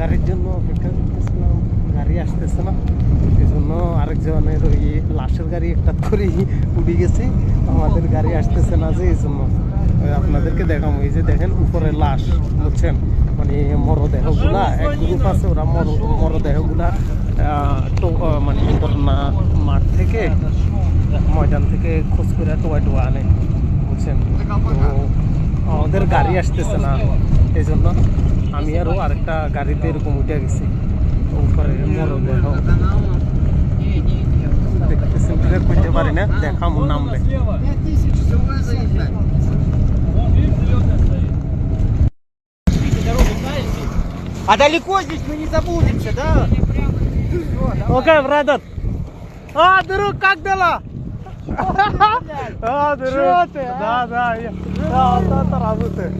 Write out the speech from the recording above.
গাড়ির জন্য অপেক্ষা করতেছিলাম, গাড়ি আসতেছে না। এই জন্য আরেকজনের ওই লাশের গাড়ি একটা করেই উঠে গেছি। আমাদের গাড়ি আসতেছে না যে এই জন্য আপনাদেরকে দেখাবো। এই যে দেখেন, উপরে লাশ, বুঝছেন? মানে মরদেহগুলা, এক গ্রুপ আছে, ওরা মর, মরদেহগুলা মানে না মাঠ থেকে, ময়দান থেকে খোঁজ করে টোয়া টোয়া আনে, বুঝছেন? তো আমাদের গাড়ি আসতেছে না। এই জন্য আমি আরও আরেকটা গাড়িতে এরকম উঠে গেছি উপরে মরদেহ দেখতেছেন ক্লিয়ার করতে পারি না দেখা মন নামবে А далеко здесь мы не забудемся, да? Okay brother А, друг, как дела? А, друг. Чё ты, а? Да, да, я. Да, да, да, работаю.